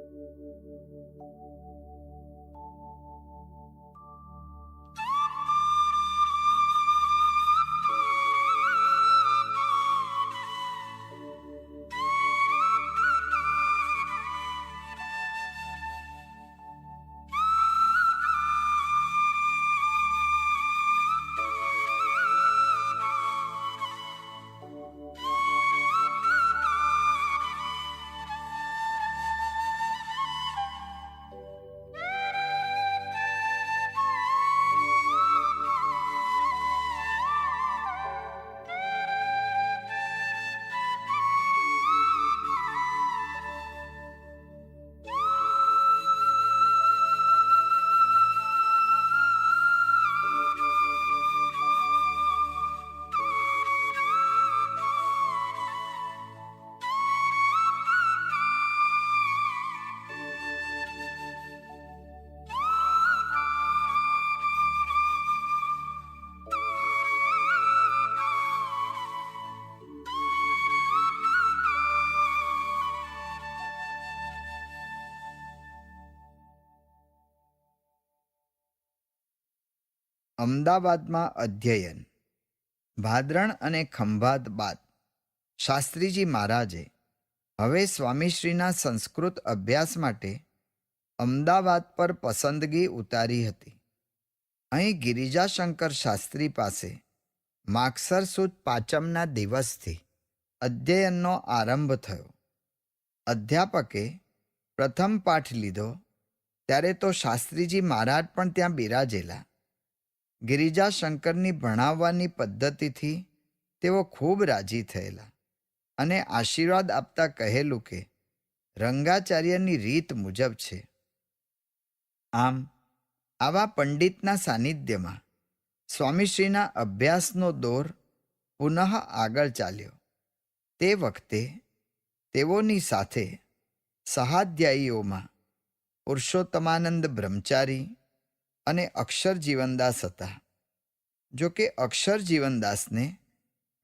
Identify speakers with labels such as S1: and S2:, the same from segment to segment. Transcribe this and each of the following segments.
S1: Thank you. અમદાવાદમાં અધ્યયન. ભાદરણ અને ખંભાત બાદ. શાસ્ત્રીજી મહારાજે હવે સ્વામીશ્રીના સંસ્કૃત અભ્યાસ માટે અમદાવાદ પર પસંદગી ઉતારી હતી. અહીં ગિરિજાશંકર શાસ્ત્રી પાસે માગસર સુદ પાંચમના દિવસથી અધ્યયનનો આરંભ થયો. અધ્યાપકે પ્રથમ પાઠ લીધો, ત્યારે તો શાસ્ત્રીજી મહારાજ પણ ત્યાં બિરાજેલા ગિરિજાશંકરની ભણાવવાની પદ્ધતિથી તેઓ ખૂબ રાજી થયેલા અને આશીર્વાદ આપતા કહેલું કે, રંગાચાર્યની રીત મુજબ છે. આમ, આવા પંડિતના સાનિધ્યમાં સ્વામીશ્રીના અભ્યાસનો દોર પુનઃ આગળ ચાલ્યો. તે વખતે તેઓની સાથે સહાધ્યાયીઓમાં પુરુષોત્તમાનંદ બ્રહ્મચારી અને અક્ષર જીવનદાસ હતા. જો કે અક્ષર જીવનદાસને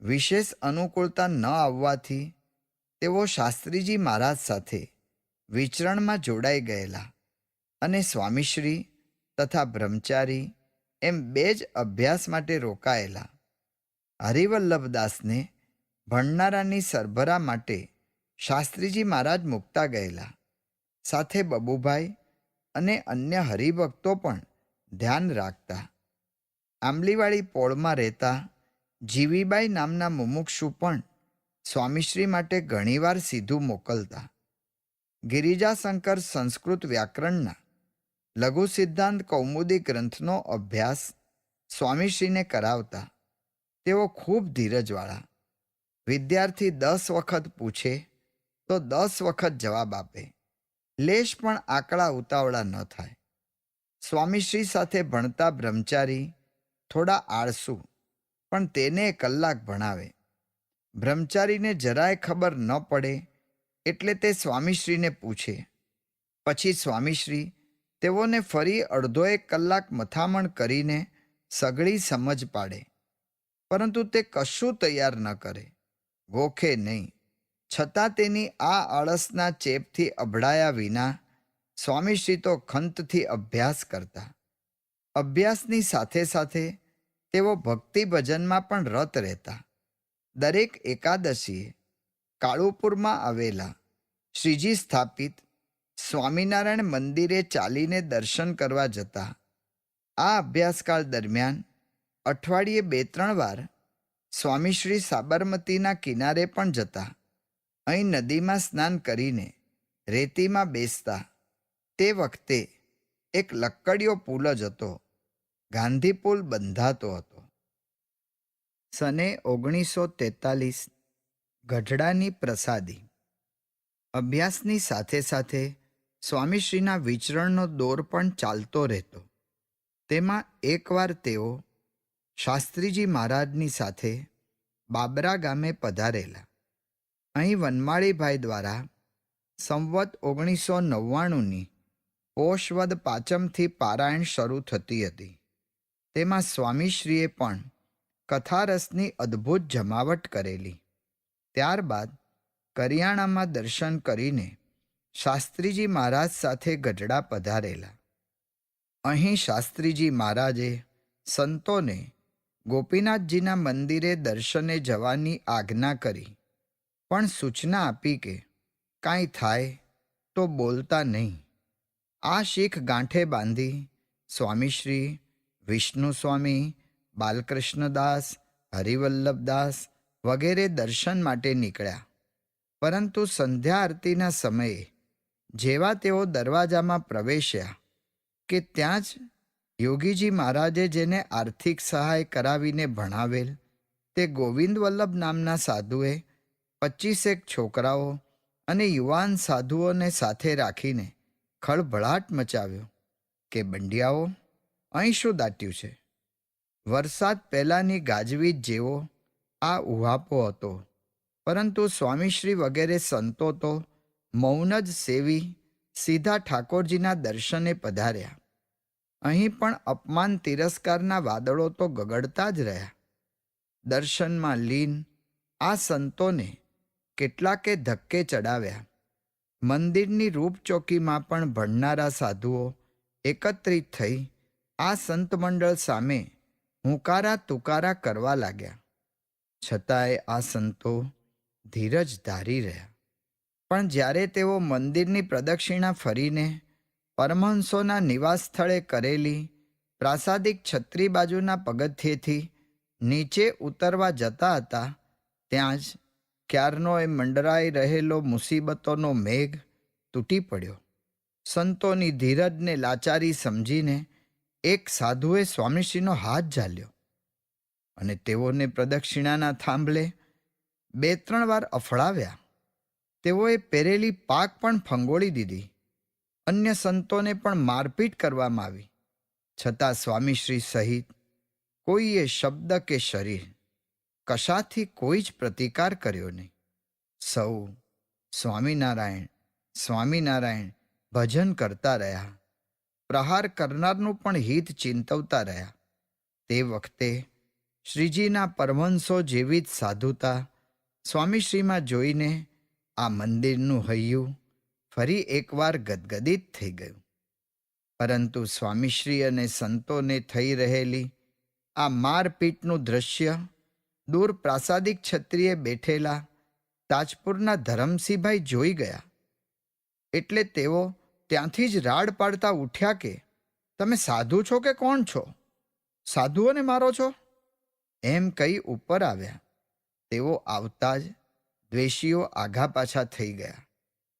S1: વિશેષ અનુકૂળતા ન આવવાથી તેઓ શાસ્ત્રીજી મહારાજ સાથે વિચરણમાં જોડાઈ ગયેલા અને સ્વામીશ્રી તથા બ્રહ્મચારી એમ બે જ અભ્યાસ માટે રોકાયેલા. હરિવલ્લભદાસને ભણનારાની સરભરા માટે શાસ્ત્રીજી મહારાજ મૂકતા ગયેલા. સાથે બબુભાઈ અને અન્ય હરિભક્તો પણ ધ્યાન રાખતા. આંબલીવાળી પોળમાં રહેતા જીવીબાઈ નામના મુમુક્ષુ પણ સ્વામીશ્રી માટે ઘણીવાર સીધું મોકલતા. ગિરિજાશંકર સંસ્કૃત વ્યાકરણના લઘુ સિદ્ધાંત કૌમુદી ગ્રંથનો અભ્યાસ સ્વામીશ્રીને કરાવતા. તેઓ ખૂબ ધીરજવાળા. વિદ્યાર્થી દસ વખત પૂછે તો દસ વખત જવાબ આપે. લેશ પણ આંકડા ઉતાવળા ન થાય. સ્વામીશ્રી સાથે ભણતા બ્રહ્મચારી થોડા આળસુ, પણ તેને કલાક ભણાવે. બ્રહ્મચારીને જરાય ખબર ન પડે એટલે તે સ્વામીશ્રીને પૂછે. પછી સ્વામીશ્રી તેઓને ફરી અડધો એક કલાક મથામણ કરીને સઘળી સમજ પાડે. પરંતુ તે કશું તૈયાર ન કરે. ગોખે નહીં. છતાં તેની આ આળસના ચેપથી અભડાયા વિના સ્વામીશ્રી તો ખંતથી અભ્યાસ કરતા. અભ્યાસની સાથે સાથે તેઓ ભક્તિ ભજનમાં પણ રત રહેતા. દરેક એકાદશીએ કાળુપુરમાં આવેલા શ્રીજી સ્થાપિત સ્વામિનારાયણ મંદિરે ચાલીને દર્શન કરવા જતા. આ અભ્યાસકાળ દરમિયાન અઠવાડિયે બે ત્રણ વાર સ્વામીશ્રી સાબરમતીના કિનારે પણ જતા. અહીં નદીમાં સ્નાન કરીને રેતીમાં બેસતા. તે વખતે એક લક્કડીયો પુલ જ હતો. ગાંધી પુલ બંધાતો હતો. સને ઓગણીસો તેતાલીસ ગઢડાની પ્રસાદી. અભ્યાસની સાથે સાથે સ્વામીશ્રીના વિચરણનો દોર પણ ચાલતો રહેતો. તેમાં એકવાર તેઓ શાસ્ત્રીજી મહારાજની સાથે બાબરા ગામે પધારેલા. અહીં વનમાળીભાઈ દ્વારા સંવત ઓગણીસો નવ્વાણુંની પોષવદ પાંચમથી પારાયણ શરૂ થતી હતી. તેમાં સ્વામીશ્રીએ પણ કથારસની અદ્ભુત જમાવટ કરેલી. ત્યારબાદ કરિયાણામાં દર્શન કરીને શાસ્ત્રીજી મહારાજ સાથે ગઢડા પધારેલા. અહીં શાસ્ત્રીજી મહારાજે સંતોને ગોપીનાથજીના મંદિરે દર્શને જવાની આજ્ઞા કરી, પણ સૂચના આપી કે કાંઈ થાય તો બોલતા નહીં. આ શીખ ગાંઠે બાંધી સ્વામીશ્રી, વિષ્ણુ સ્વામી, બાલકૃષ્ણદાસ, હરિવલ્લભદાસ વગેરે દર્શન માટે નીકળ્યા. પરંતુ સંધ્યા આરતીના સમયે જેવા તેઓ દરવાજામાં પ્રવેશ્યા કે ત્યાં જ યોગીજી મહારાજે જેને આર્થિક સહાય કરાવીને ભણાવેલ તે ગોવિંદ વલ્લભ નામના સાધુએ પચીસેક છોકરાઓ અને યુવાન સાધુઓને સાથે રાખીને ખળભળાટ મચાવ્યો કે બંડિયાઓ અહીં શું દાટ્યું છે. વરસાદ પહેલાંની ગાજવીજ જેવો આ ઉહાપો હતો, પરંતુ સ્વામીશ્રી વગેરે સંતો તો મૌન જ સેવી સીધા ઠાકોરજીના દર્શને પધાર્યા. અહીં પણ અપમાન તિરસ્કારના વાદળો તો ગગડતા જ રહ્યા. દર્શનમાં લીન આ સંતોને કેટલાકે ધક્કે ચડાવ્યા. મંદિરની રૂપચોકીમાં પણ ભણનારા સાધુઓ એકત્રિત થઈ આ સંત મંડળ સામે હુંકારા તુકારા કરવા લાગ્યા. છતાંય આ સંતો ધીરજ ધારી રહ્યા. પણ જ્યારે તેઓ મંદિરની પ્રદક્ષિણા ફરીને પરમહંસોના નિવાસ સ્થળે કરેલી પ્રાસાદિક છત્રી બાજુના પગથિયેથી નીચે ઉતરવા જતા હતા, ત્યાં જ ક્યારનો એ મંડરાઈ રહેલો મુસીબતોનો મેઘ તૂટી પડ્યો. સંતોની ધીરજને લાચારી સમજીને એક સાધુએ સ્વામીશ્રીનો હાથ ઝાલ્યો અને તેઓને પ્રદક્ષિણાના થાંભલે બે ત્રણ વાર અફળાવ્યા. તેઓએ પહેરેલી પાક પણ ફંગોળી દીધી. અન્ય સંતોને પણ મારપીટ કરવામાં આવી. છતાં સ્વામીશ્રી સહિત કોઈએ શબ્દ કે શરીર કશાથી કોઈ જ પ્રતિકાર કર્યો નહીં. સૌ સ્વામિનારાયણ સ્વામિનારાયણ ભજન કરતા રહ્યા. પ્રહાર કરનારનું પણ હિત ચિંતવતા રહ્યા. તે વખતે શ્રીજીના પરમહંસો જેવી જ સાધુતા સ્વામીશ્રીમાં જોઈને આ મંદિરનું હૈયું ફરી એકવાર ગદગદિત થઈ ગયું. પરંતુ સ્વામીશ્રી અને સંતોને થઈ રહેલી આ મારપીટનું દ્રશ્ય દૂર પ્રાસાદિક છત્રીએ બેઠેલા તાજપુરના ધરમસિંહભાઈ જોઈ ગયા. એટલે તેઓ ત્યાંથી જ રાડ પાડતા ઉઠ્યા કે, તમે સાધુ છો કે કોણ છો? સાધુઓને મારો છો? એમ કહી ઉપર આવ્યા. તેઓ આવતા જ દ્વેષીઓ આઘા પાછા થઈ ગયા.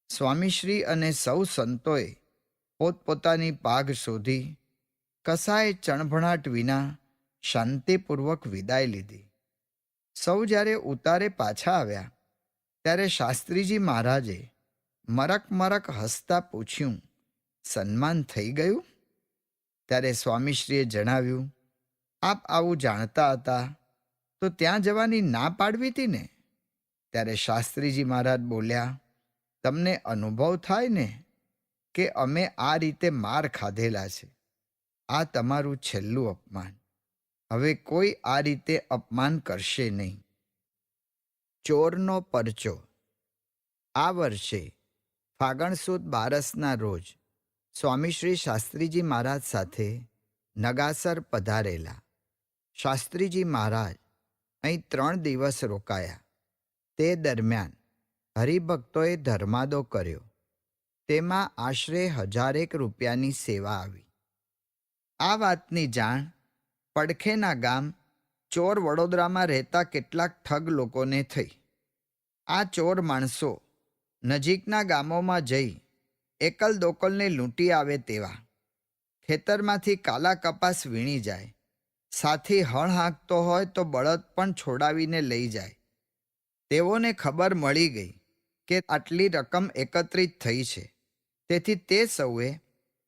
S1: સ્વામીશ્રી અને સૌ સંતોએ પોતપોતાની પાઘ શોધી કસાય ચણભણાટ વિના શાંતિપૂર્વક વિદાય લીધી. સૌ જ્યારે ઉતારે પાછા આવ્યા, ત્યારે શાસ્ત્રીજી મહારાજે મરક મરક હસતા પૂછ્યું, સન્માન થઈ ગયું? ત્યારે સ્વામીશ્રીએ જણાવ્યું, આપ આવું જાણતા હતા, તો ત્યાં જવાની ના પાડવી હતી ને? ત્યારે શાસ્ત્રીજી મહારાજ બોલ્યા, તમને અનુભવ થાય ને કે અમે આ રીતે માર ખાધેલા છે. આ તમારું છેલ્લું અપમાન. હવે કોઈ આ રીતે અપમાન કરશે નહીં. ચોરનો પરચો. આ વર્ષે ફાગણ સુદ બારસના રોજ સ્વામીશ્રી શાસ્ત્રીજી મહારાજ સાથે નગાસર પધારેલા. શાસ્ત્રીજી મહારાજ અહીં ત્રણ દિવસ રોકાયા. તે દરમિયાન હરિભક્તોએ ધર્માદો કર્યો. તેમાં આશરે હજારેક રૂપિયાની સેવા આવી. આ વાતની જાણ પડખેના ગામ, ચોર વડોદરામાં રહેતા કેટલાક ઠગ લોકોને થઈ. આ ચોર માણસો નજીકના ગામોમાં જઈ એકલ દોકલને લૂંટી આવે તેવા. ખેતરમાંથી કાલા કપાસ વીણી જાય. સાથી હળ હાંકતો હોય તો બળદ પણ છોડાવીને લઈ જાય. તેઓને ખબર મળી ગઈ કે આટલી રકમ એકત્રિત થઈ છે. તેથી તે સૌએ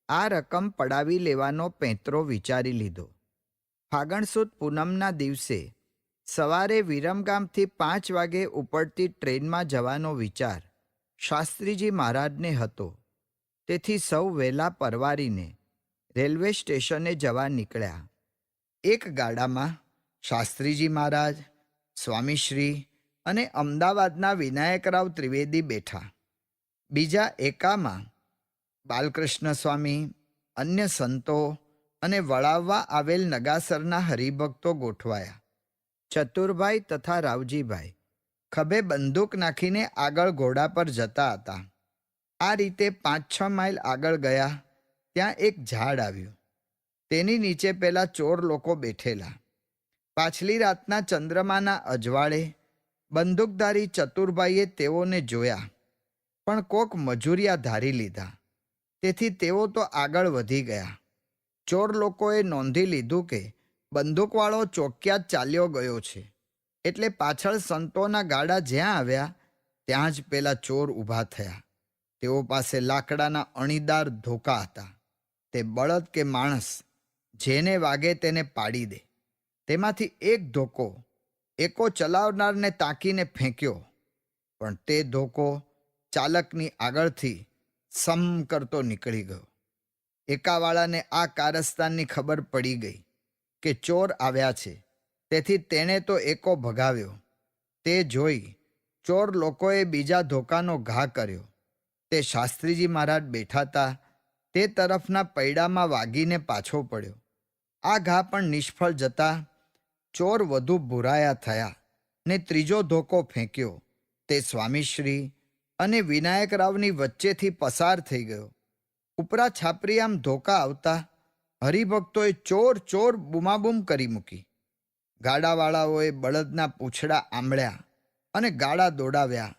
S1: આ રકમ પડાવી લેવાનો પેંતરો વિચારી લીધો. ફાગણ સુદ પૂનમના દિવસે સવારે વિરમગામથી પાંચ વાગે ઉપડતી ટ્રેનમાં જવાનો વિચાર શાસ્ત્રીજી મહારાજને હતો. તેથી સૌ વહેલા પરવારીને રેલવે સ્ટેશને જવા નીકળ્યા. એક ગાડામાં શાસ્ત્રીજી મહારાજ, સ્વામીશ્રી અને અમદાવાદના વિનાયકરાવ ત્રિવેદી બેઠા. બીજા એકામાં બાલકૃષ્ણ સ્વામી અન્ય સંતો અને વળાવવા આવેલ નગાસરના હરિભક્તો ગોઠવાયા. ચતુરભાઈ તથા રાવજીભાઈ ખભે બંદૂક નાખીને આગળ ઘોડા પર જતા હતા. આ રીતે પાંચ છ માઇલ આગળ ગયા, ત્યાં એક ઝાડ આવ્યું. તેની નીચે પેલા ચોર લોકો બેઠેલા. પાછલી રાતના ચંદ્રમાના અજવાળે બંદૂકધારી ચતુરભાઈએ તેઓને જોયા, પણ કોક મજૂરિયા ધારી લીધા. તેથી તેઓ તો આગળ વધી ગયા. ચોર લોકોએ નોંધી લીધું કે બંદૂકવાળો ચોક્યા ચાલ્યો ગયો છે. એટલે પાછળ સંતોના ગાડા જ્યાં આવ્યા, ત્યાં જ પેલા ચોર ઊભા થયા. તેઓ પાસે લાકડાના અણીદાર ધોકા હતા. તે બળદ કે માણસ, જેને વાગે તેને પાડી દે. તેમાંથી એક ધોકો, એકો ચલાવનારને તાકીને ફેંક્યો. પણ તે ધોકો ચાલકની આગળથી સમ કરતો નીકળી ગયો. એકાવાળાને આ કારસ્તાનની ખબર પડી ગઈ કે ચોર આવ્યા છે. તેથી તેણે તો એકો ભગાવ્યો. તે જોઈ ચોર લોકોએ બીજા ધોકાનો ઘા કર્યો. તે શાસ્ત્રીજી મહારાજ બેઠાતા તે તરફના પૈડામાં વાગીને પાછો પડ્યો. આ ઘા પણ નિષ્ફળ જતા ચોર વધુ ભૂરાયા થયા ને ત્રીજો ધોકો ફેંક્યો. તે સ્વામીશ્રી અને વિનાયકરાવની વચ્ચેથી પસાર થઈ ગયો. ઉપરા છાપરી આમ ધોકા આવતા હરિભક્તોએ ચોર ચોર બૂમાબૂમ કરી મૂકી. ગાડાવાળાઓએ બળદના પૂંછડા આંબળ્યા અને ગાડા દોડાવ્યા.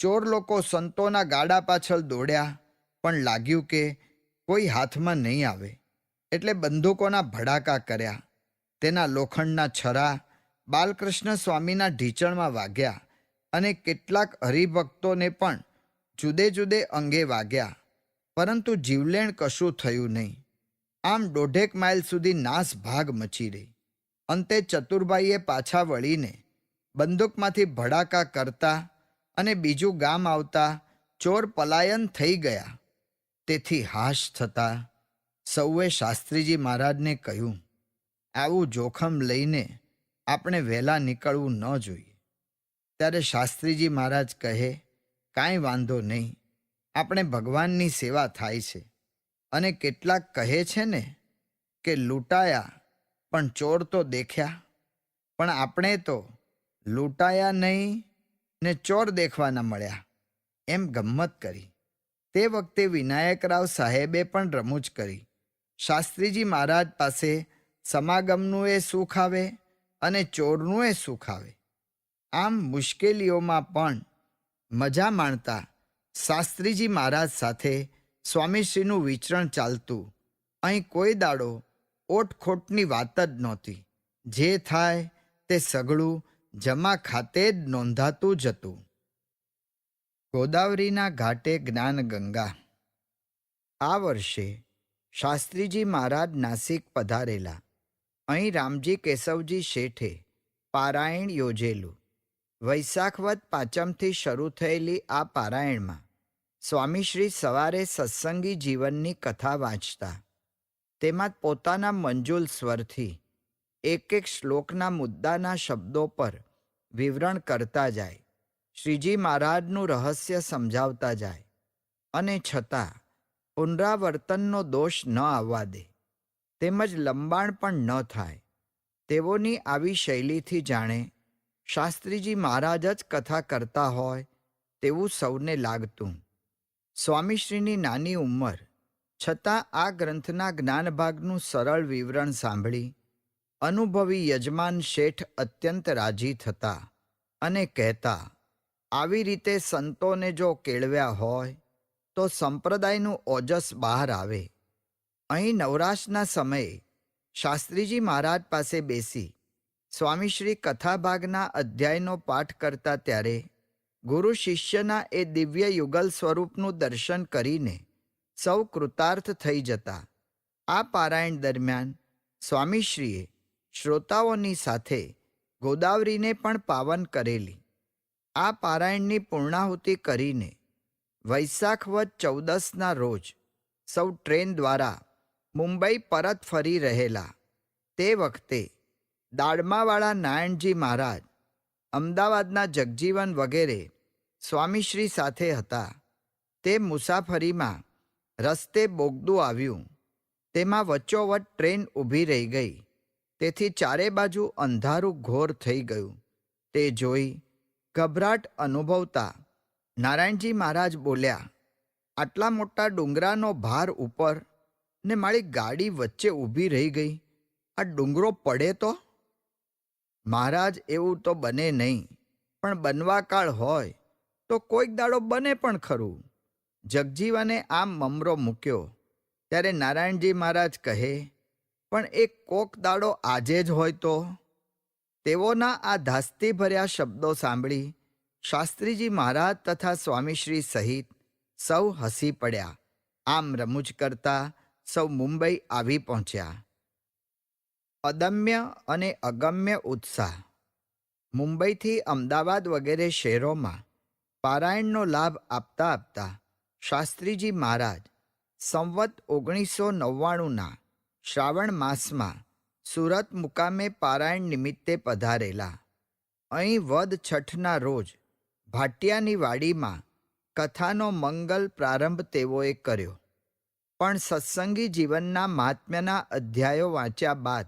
S1: ચોર લોકો સંતોના ગાડા પાછળ દોડ્યા, પણ લાગ્યું કે કોઈ હાથમાં નહીં આવે. એટલે બંદૂકોના ભડાકા કર્યા. તેના લોખંડના છરા બાલકૃષ્ણ સ્વામીના ઢીચણમાં વાગ્યા અને કેટલાક હરિભક્તોને પણ જુદે જુદે અંગે વાગ્યા. પરંતુ જીવલેણ કશું થયું નહીં. આમ દોઢેક માઇલ સુધી નાસ ભાગ મચી રહી. અંતે ચતુરભાઈએ પાછા વળીને બંદૂકમાંથી ભડાકા કરતા અને બીજું ગામ આવતા ચોર પલાયન થઈ ગયા. તેથી હાશ થતા સૌએ શાસ્ત્રીજી મહારાજને કહ્યું, આવું જોખમ લઈને આપણે વહેલા નીકળવું ન જોઈએ. ત્યારે શાસ્ત્રીજી મહારાજ કહે, કાંઈ વાંધો નહીં. આપણે ભગવાનની સેવા થાય છે. અને કેટલાક કહે છે ને કે લૂંટાયા, પણ ચોર તો દેખ્યા. પણ આપણે તો લૂંટાયા નહીં ને ચોર દેખવાના મળ્યા. એમ ગમ્મત કરી. તે વખતે વિનાયકરાવ સાહેબે પણ રમૂજ કરી. શાસ્ત્રીજી મહારાજ પાસે સમાગમનું એ સુખ આવે અને ચોરનું એ સુખ આવે. આમ મુશ્કેલીઓમાં પણ મજા માણતા શાસ્ત્રીજી મહારાજ સાથે સ્વામીશ્રીનું વિચરણ ચાલતું. અહીં કોઈ દાડો ઓટખોટની વાત જ નહોતી. જે થાય તે સઘળું જમા ખાતે જ નોંધાતું જતું. ગોદાવરીના ઘાટે જ્ઞાન ગંગા આ વર્ષે શાસ્ત્રીજી મહારાજ નાસિક પધારેલા. અહીં રામજી કેશવજી શેઠે પારાયણ યોજેલું. વૈશાખવત પાંચમથી શરૂ થયેલી આ પારાયણમાં સ્વામીશ્રી સવારે સત્સંગી જીવનની કથા વાંચતા. તેમાં પોતાના મંજુલ સ્વરથી, એક એક શ્લોકના મુદ્દાના શબ્દો પર વિવરણ કરતા જાય, શ્રીજી મહારાજનું રહસ્ય સમજાવતા જાય, અને છતાં પુનરાવર્તનનો દોષ ન આવવા દે, તેમજ લંબાણ પણ ન થાય. તેઓની આવી શૈલીથી જાણે શાસ્ત્રીજી મહારાજ જ કથા કરતા હોય તેવું સૌને લાગતું. સ્વામીશ્રીની નાની ઉંમર, છતાં આ ગ્રંથના જ્ઞાનભાગનું સરળ વિવરણ સાંભળી, અનુભવી યજમાન શેઠ અત્યંત રાજી થતા અને કહેતા, આવી રીતે સંતોને જો કેળવ્યા હોય, તો સંપ્રદાયનું ઓજસ બહાર આવે. અહીં નવરાશના સમયે શાસ્ત્રીજી મહારાજ પાસે બેસી, સ્વામીશ્રી કથાભાગના અધ્યાયનો પાઠ કરતા ત્યારે ગુરુ શિષ્યના એ દિવ્ય યુગલ સ્વરૂપનું દર્શન કરીને સૌ કૃતાર્થ થઈ જતા. આ પારાયણ દરમિયાન સ્વામીશ્રીએ શ્રોતાઓની સાથે ગોદાવરીને પણ પાવન કરેલી. આ પારાયણની પૂર્ણાહુતિ કરીને વૈશાખવત ચૌદસના રોજ સૌ ટ્રેન દ્વારા મુંબઈ પરત ફરી રહેલા. તે વખતે દાડમાવાળા નારાયણજી મહારાજ અમદાવાદના જગજીવન વગેરે સ્વામીશ્રી સાથે હતા. તે મુસાફરીમાં રસ્તે બોગદું આવ્યું. તેમાં વચ્ચોવચ ટ્રેન ઊભી રહી ગઈ. તેથી ચારે બાજુ અંધારું ઘોર થઈ ગયું. તે જોઈ ગભરાટ અનુભવતા નારાયણજી મહારાજ બોલ્યા, આટલા મોટા ડુંગરાનો ભાર ઉપર ને મારી ગાડી વચ્ચે ઊભી રહી ગઈ. આ ડુંગરો પડે તો? મહારાજ, એવું તો બને નહીં, પણ બનવા કાળ હોય તો કોઈક દાડો બને પણ ખરું. જગજીવને આમ મમરો મૂક્યો, ત્યારે નારાયણજી મહારાજ કહે, પણ એ કોક દાડો આજે જ હોય તો? તેઓના આ ધાસ્તી ભર્યા શબ્દો સાંભળી શાસ્ત્રીજી મહારાજ તથા સ્વામીશ્રી સહિત સૌ હસી પડ્યા. આમ રમૂજ કરતા સૌ મુંબઈ આવી પહોંચ્યા. અદમ્ય અને અગમ્ય ઉત્સાહ. મુંબઈથી અમદાવાદ વગેરે શહેરોમાં પારાયણનો લાભ આપતા આપતા શાસ્ત્રીજી મહારાજ સંવત ઓગણીસો નવ્વાણુંના શ્રાવણ માસમાં સુરત મુકામે પારાયણ નિમિત્તે પધારેલા. અહીં વદ છઠના રોજ ભાટિયાની વાડીમાં કથાનો મંગલ પ્રારંભ તેઓએ કર્યો. પણ સત્સંગી જીવનના મહાત્મ્યના અધ્યાયો વાંચ્યા બાદ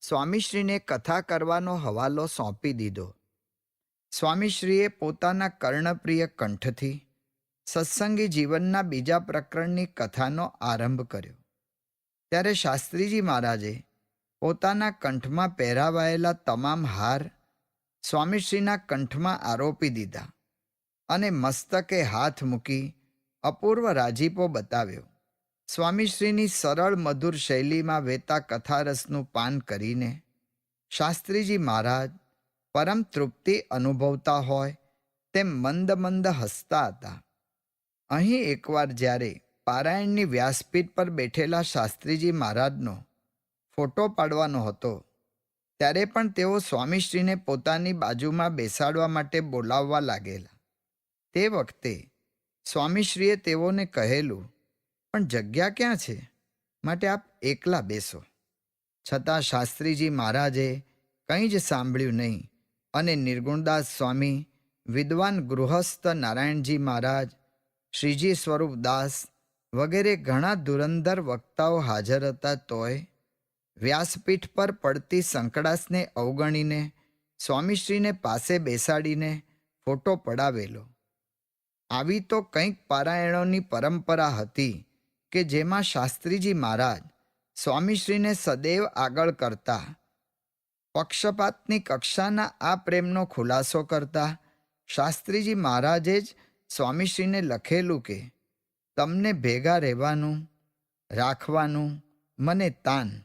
S1: સ્વામીશ્રીને કથા કરવાનો હવાલો સોંપી દીધો. સ્વામીશ્રીએ પોતાના કર્ણપ્રિય કંઠથી સત્સંગી જીવનના બીજા પ્રકરણની કથાનો આરંભ કર્યો. ત્યારે શાસ્ત્રીજી મહારાજે પોતાના કંઠમાં પહેરાવાયેલા તમામ હાર સ્વામીશ્રીના કંઠમાં આરોપી દીધા અને મસ્તકે હાથ મૂકી અપૂર્વ રાજીપો બતાવ્યો. સ્વામીશ્રીની સરળ મધુર શૈલીમાં વહેતા કથારસનું પાન કરીને શાસ્ત્રીજી મહારાજ પરમ તૃપ્તિ અનુભવતા હોય તેમ મંદ મંદ હસતા હતા. અહીં એકવાર જ્યારે પારાયણની વ્યાસપીઠ પર બેઠેલા શાસ્ત્રીજી મહારાજનો ફોટો પાડવાનો હતો, ત્યારે પણ તેઓ સ્વામીશ્રીને પોતાની બાજુમાં બેસાડવા માટે બોલાવવા લાગેલા. તે વખતે સ્વામીશ્રીએ તેઓને કહેલું, પણ જગ્યા ક્યાં છે? માટે આપ એકલા બેસો. છતાં શાસ્ત્રીજી મહારાજે કંઈ જ સાંભળ્યું નહીં. અને નિર્ગુણદાસ સ્વામી, વિદ્વાન ગૃહસ્થ નારાયણજી મહારાજ, શ્રીજી સ્વરૂપદાસ વગેરે ઘણા ધુરંધર વક્તાઓ હાજર હતા તોય વ્યાસપીઠ પર પડતી સંકડાસને અવગણીને સ્વામીશ્રીને પાસે બેસાડીને ફોટો પડાવેલો. આવી તો કંઈક પારાયણોની પરંપરા હતી કે જેમાં શાસ્ત્રીજી મહારાજ સ્વામીશ્રીને સદૈવ આગળ કરતા પક્ષપાતની કક્ષાના આ પ્રેમનો ખુલાસો કરતા શાસ્ત્રીજી મહારાજે જ સ્વામીશ્રીને લખેલું કે, તમને ભેગા રહેવાનું, રાખવાનું મને તાન.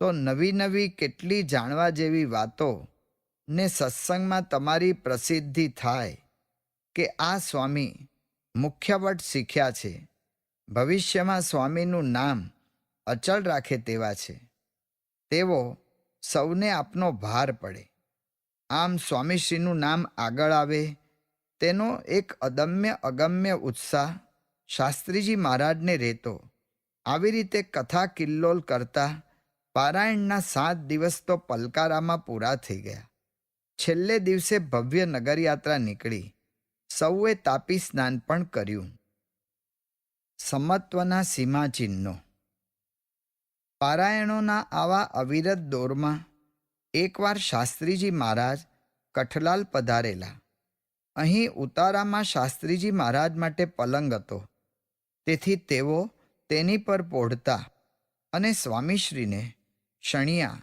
S1: તો નવી નવી કેટલી જાણવા જેવી વાતો ને સત્સંગમાં તમારી પ્રસિદ્ધિ થાય કે આ સ્વામી મુખ્યવટ શીખ્યા છે. ભવિષ્યમાં સ્વામીનું નામ અચળ રાખે તેવા છે. તેવો સૌને આપનો ભાર પડે. આમ સ્વામીશ્રીનું નામ આગળ આવે. તેનો એક અદમ્ય અગમ્ય ઉત્સાહ શાસ્ત્રીજી મહારાજને રહેતો. આવી રીતે કથા કિલ્લોલ કરતા પારાયણના સાત દિવસ તો પલકારામાં પૂરા થઈ ગયા. છેલ્લે દિવસે ભવ્ય નગરયાત્રા નીકળી. સૌએ તાપી સ્નાન પણ કર્યું. સમત્વના સીમાચિહ્નો. પારાયણોના આવા અવિરત દોરમાં એકવાર શાસ્ત્રીજી મહારાજ કઠલાલ પધારેલા. અહીં ઉતારામાં શાસ્ત્રીજી મહારાજ માટે પલંગ હતો. તેથી તેઓ તેની પર પોઢતા અને સ્વામીશ્રીને શણિયા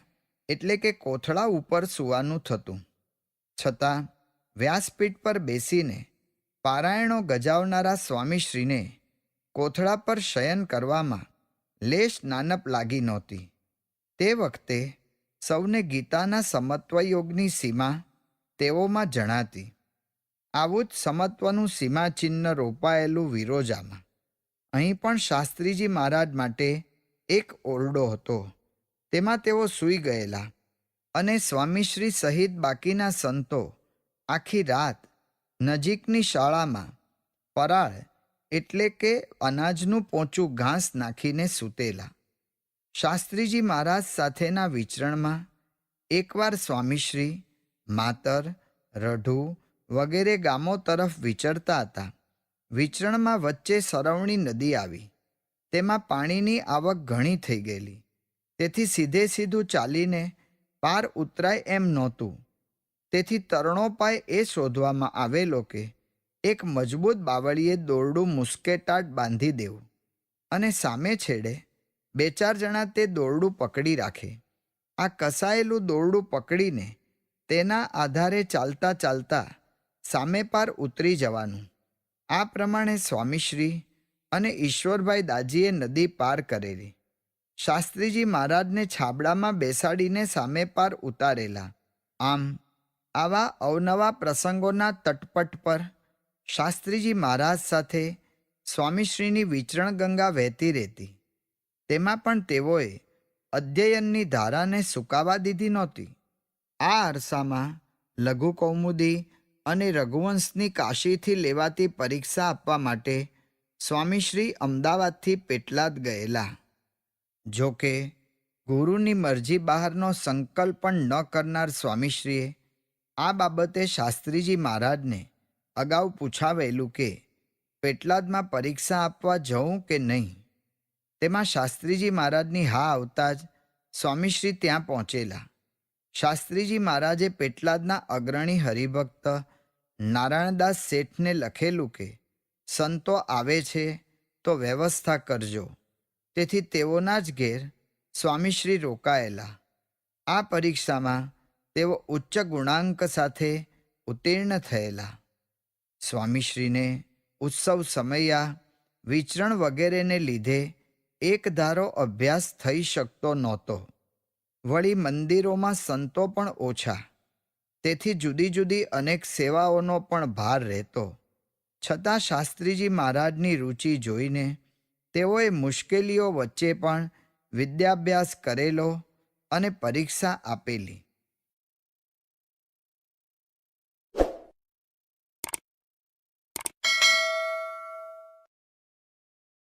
S1: એટલે કે કોથળા ઉપર સૂવાનું થતું. છતાં વ્યાસપીઠ પર બેસીને પારાયણો ગજાવનારા સ્વામીશ્રીને કોથળા પર શયન કરવામાં લેશ નાનપ લાગી નહોતી. તે વખતે સૌને ગીતાના સમત્વયોગની સીમા તેઓમાં જણાતી. આવું જ સમત્વનું સીમાચિહ્ન રોપાયેલું વિરોજામાં. અહીં પણ શાસ્ત્રીજી મહારાજ માટે એક ઓરડો હતો. તેમાં તેઓ સૂઈ ગયેલા અને સ્વામીશ્રી સહિત બાકીના સંતો આખી રાત નજીકની શાળામાં પરાળ એટલે કે અનાજનું પોચું ઘાસ નાખીને સૂતેલા. શાસ્ત્રીજી મહારાજ સાથેના વિચરણમાં એકવાર સ્વામીશ્રી, માતર, રઢુ વગેરે ગામો તરફ વિચરતા હતા. વિચરણમાં વચ્ચે સરવણી નદી આવી. તેમાં પાણીની આવક ઘણી થઈ ગયેલી. તેથી સીધે સીધું ચાલીને પાર ઉતરાય એમ નહોતું. તેથી તરણોપાય એ શોધવામાં આવેલો કે એક મજબૂત બાવળીએ દોરડું મુસ્કેટાટ બાંધી દેવું અને સામે છેડે બે ચાર જણા તે દોરડું પકડી રાખે. આ કસાયેલું દોરડું પકડીને તેના આધારે ચાલતા ચાલતા સામે પાર ઉતરી જવાનું. આ પ્રમાણે સ્વામીશ્રી અને ઈશ્વરભાઈ દાજીએ નદી પાર કરેલી. શાસ્ત્રીજી મહારાજને છાબડામાં બેસાડીને સામે પાર ઉતારેલા. આમ આવા અવનવા પ્રસંગોના તટપટ પર શાસ્ત્રીજી મહારાજ સાથે સ્વામીશ્રીની વિચરણ ગંગા વહેતી રહેતી. તેમાં પણ તેઓએ અધ્યયનની ધારાને સુકાવા દીધી નહોતી. આ અરસામાં લઘુ કૌમુદી અને રઘુવંશની કાશીથી લેવાતી પરીક્ષા આપવા માટે સ્વામીશ્રી અમદાવાદથી પેટલાદ ગયેલા. જો કે, ગુરુની મરજી બહારનો સંકલ્પ પણ ન કરનાર સ્વામીશ્રીએ આ બાબતે શાસ્ત્રીજી મહારાજને અગાઉ પૂછાવેલું કે, પેટલાદમાં પરીક્ષા આપવા જવું કે નહીં? તેમાં શાસ્ત્રીજી મહારાજની હા આવતા જ સ્વામીશ્રી ત્યાં પહોંચેલા. શાસ્ત્રીજી મહારાજે પેટલાદના અગ્રણી હરિભક્ત નારાયણદાસ શેઠને લખેલું કે, સંતો આવે છે, તો વ્યવસ્થા કરજો. તેથી તેઓના જ ઘેર સ્વામીશ્રી રોકાયેલા. આ પરીક્ષામાં તેઓ ઉચ્ચ ગુણાંક સાથે ઉત્તીર્ણ થયેલા. સ્વામીશ્રીને ઉત્સવ સમયા વિચરણ વગેરેને લીધે એક ધારો અભ્યાસ થઈ શકતો નહોતો. વળી મંદિરોમાં સંતો પણ ઓછા. તેથી જુદી જુદી અનેક સેવાઓનો પણ ભાર રહેતો. છતાં શાસ્ત્રીજી મહારાજની રુચિ જોઈને તેઓએ મુશ્કેલીઓ વચ્ચે પણ વિદ્યાભ્યાસ કરેલો અને પરીક્ષા આપેલી.